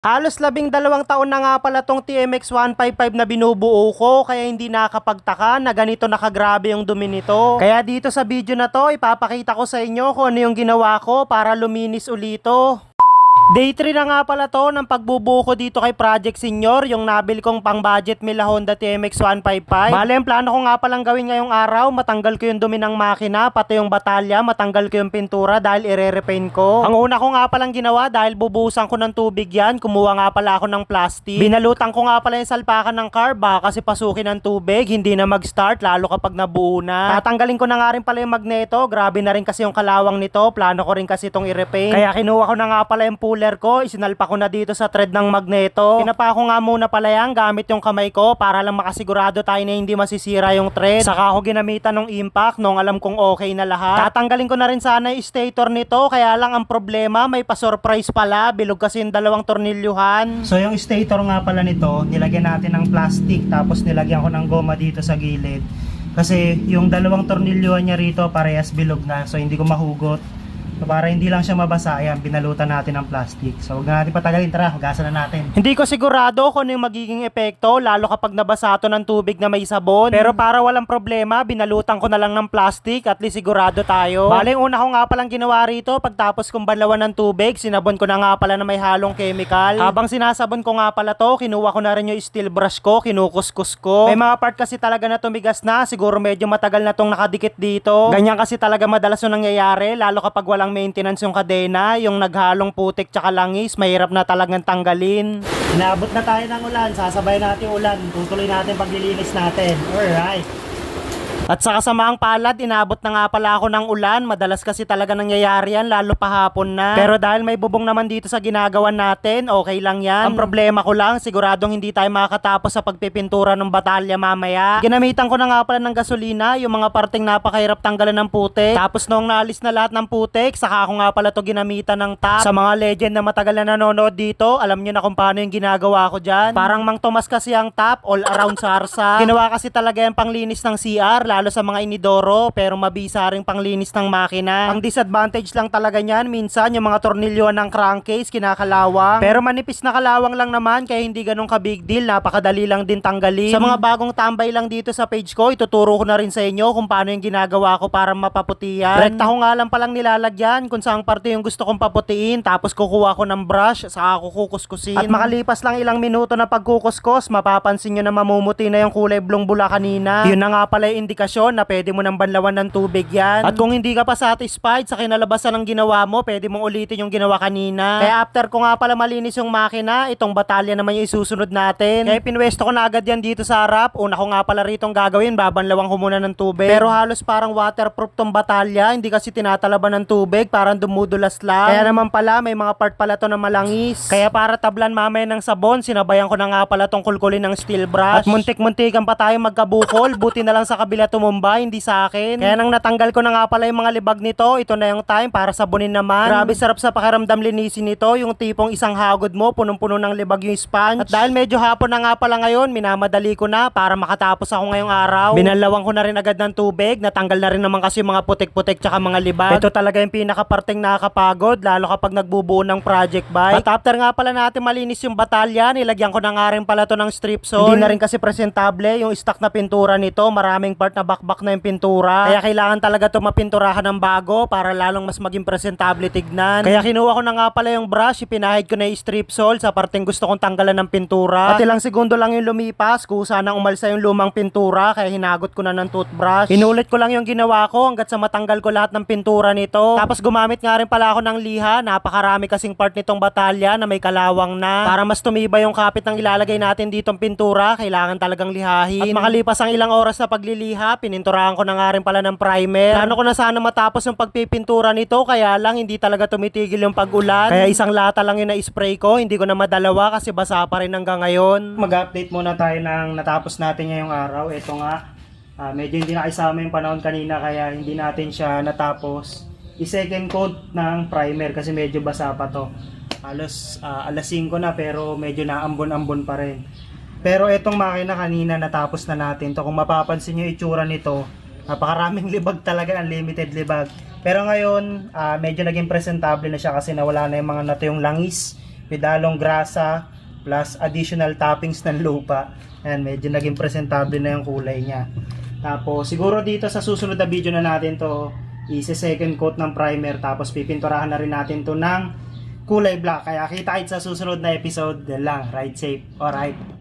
Halos labing dalawang taon na nga pala tong TMX 155 na binubuo ko kaya hindi nakakapagtaka na ganito nakagrabe yung dumi nito. Kaya dito sa video na to ipapakita ko sa inyo kung ano yung ginawa ko para luminis ulito. Day 3 na nga pala to ng pagbubuo ko dito kay Project Senior, yung nabil kong pang budget Mila Honda TMX 155. Bale, ang plano ko nga palang gawin ngayong araw, matanggal ko yung dumi ng makina, pati yung batalya, matanggal ko yung pintura dahil ire-repaint ko. Ang una ko nga palang ginawa dahil bubusan ko ng tubig yan, kumuha nga pala ako ng plastic. Binalutan ko nga pala yung salpakan ng car, baka kasi pasukin ng tubig, hindi na mag-start, lalo kapag nabuo na. Tatanggalin ko na nga rin pala yung magneto, grabe na rin kasi yung kalawang nito, plano ko rin kasi itong i-repaint. Kaya kinuha ko na nga pala yung puller ko, isinalpa ko na dito sa thread ng magneto. Pinapa ko nga muna pala yan gamit yung kamay ko para lang makasigurado tayo na hindi masisira yung thread. Saka ako ginamitan ng impact nung alam kong okay na lahat. Tatanggalin ko na rin sana yung stator nito, kaya lang ang problema may pa-surprise pala, bilog kasi yung dalawang tornilyuhan. So yung stator nga pala nito, nilagyan natin ng plastic tapos nilagyan ko ng goma dito sa gilid. Kasi yung dalawang tornilyuhan niya rito parehas bilog na so hindi ko mahugot. So, para hindi lang siya mabasa, ayan, binalutan natin ng plastic. So, huwag na natin patagalin. Tara, hugasan na natin. Hindi ko sigurado kung ano yung magiging epekto, lalo kapag nabasa to ng tubig na may sabon. Pero para walang problema, binalutan ko na lang ng plastic, at least sigurado tayo. Bale, una ko nga palang ginawa rito, pagtapos kong banlawan ng tubig, sinabon ko na nga pala na may halong chemical. Habang sinasabon ko nga pala to, kinuha ko na rin yung steel brush ko, kinukuskus ko. May mga part kasi talaga na tumigas na, siguro medyo matagal na tong nakadikit dito. Ganyan kasi talaga madalas yung nangyayari, lalo kapag walang maintenance yung kadena, yung naghalong putik tsaka langis, mahirap na talagang tanggalin. Inabot na tayo ng ulan, sasabay natin ulan, tutuloy natin paglilinis natin. Alright. At sa kasamaang palad, inabot na nga pala ako ng ulan. Madalas kasi talaga nangyayari yan, lalo pa hapon na. Pero dahil may bubong naman dito sa ginagawa natin, okay lang yan. Ang problema ko lang, siguradong hindi tayo makakatapos sa pagpipintura ng batalya mamaya. Ginamitan ko na nga pala ng gasolina, yung mga parteng napakahirap tanggalan ng putik. Tapos noong naalis na lahat ng putik, saka ako nga pala to ginamitan ng tap. Sa mga legend na matagal na nanonood dito, alam nyo na kung paano yung ginagawa ko dyan. Parang Mang Tomas kasi ang tap, all around sarsa. Ginawa kasi talaga yung panglinis ng CR, lalo sa mga inidoro, pero mabisa rin panglinis ng makina. Ang disadvantage lang talaga niyan, minsan yung mga tornilyo ng crankcase kinakalawang. Pero manipis na kalawang lang naman, kaya hindi ganun ka big deal, napakadali lang din tanggalin. Sa mga bagong tambay lang dito sa page ko, ituturo ko na rin sa inyo kung paano yung ginagawa ko para mapaputihan. Rekta ko nga lang palang nilalagyan kung saang parte yung gusto kong paputiin, tapos kukuha ko ng brush, saka ako kukuskusin. At makalipas lang ilang minuto na pagkukuskos, mapapansin nyo na mamumuti na yung kulay blong bula kanina. Yun na nga pala yung indikasyon na pwede mo nang banlawan ng tubig yan. At kung hindi ka pa satisfied sa kinalabasan ng ginawa mo, pwede mong ulitin yung ginawa kanina. Kaya after ko nga pala malinis yung makina, itong batalya naman yung isusunod natin. Kaya pinwesto ko na agad yan dito sa harap. Una ko nga pala rito gagawin, babanlawang ko muna ng tubig. Pero halos parang waterproof tong batalya, hindi kasi tinatalaban ng tubig, parang dumudulas lang. Kaya naman pala, may mga part pala to na malangis. Kaya para tablan mamaya ng sabon, sinabayan ko na nga pala tong kulkulin ng steel brush. At muntik-muntikan pa tayo magkabukol, buti na lang sa kabila tumumba, hindi sa akin. Kaya nang natanggal ko na nga pala yung mga libag nito, ito na yung time para sabunin naman. Grabe sarap sa pakiramdam linisin nito, yung tipong isang hagod mo, punong-puno ng libag yung sponge. At dahil medyo hapon na nga pala ngayon, minamadali ko na para makatapos ako ngayong araw. Binalawang ko na rin agad ng tubig, natanggal na rin naman kasi yung mga putik-putik tsaka mga libag. Ito talaga yung pinakaparteng nakakapagod, lalo kapag nagbubuo ng project bike. At after nga pala natin malinis yung batalya, nilagyan ko na nga rin pala to ng strip sole. Hindi na rin kasi presentable yung stock na pintura nito, maraming part na bakbak na yung pintura. Kaya kailangan talaga to mapinturahan ng bago para lalong mas maging presentable tignan. Kaya kinuha ko na nga pala yung brush, ipinahid ko na yung strip sole sa parteng gusto kong tanggalan ng pintura. At ilang segundo lang yung lumipas, kusa nang umalsa yung lumang pintura, kaya hinagot ko na ng toothbrush. Inulit ko lang yung ginawa ko hanggat sa matanggal ko lahat ng pintura nito. Tapos gumamit nga rin pala ako ng liha, napakarami kasing part nitong batalya na may kalawang na. Para mas tumibay yung kapit ng ilalagay natin ditong pintura, kailangan talagang lihahin. At makalipas ang ilang oras na pagliliha, pininturahan ko na nga rin pala ng primer. Plano ko na sana matapos yung pagpipintura nito, kaya lang hindi talaga tumitigil yung pag-ulan. Kaya isang lata lang yung na-spray ko, hindi ko na madalawa kasi basa pa rin hanggang ngayon. Mag-update muna tayo ng natapos natin ngayong araw. Ito nga, ah, medyo hindi nakisama yung panahon kanina kaya hindi natin siya natapos. I-second coat ng primer kasi medyo basa pa to. Alas, ah, alas 5 na pero medyo naambon-ambon pa rin. Pero etong makina kanina natapos na natin to. Kung mapapansin nyo itsura nito, napakaraming libag talaga, unlimited libag. Pero ngayon, ah, medyo naging presentable na siya kasi nawala na yung mga nato yung langis. pedalong grasa plus additional toppings ng lupa. Ayan, medyo naging presentable na yung kulay niya. Tapos siguro dito sa susunod na video na natin to, isi-second coat ng primer tapos pipinturahan na rin natin to ng kulay black. Kaya kita sa susunod na episode. Lang, ride safe. Alright.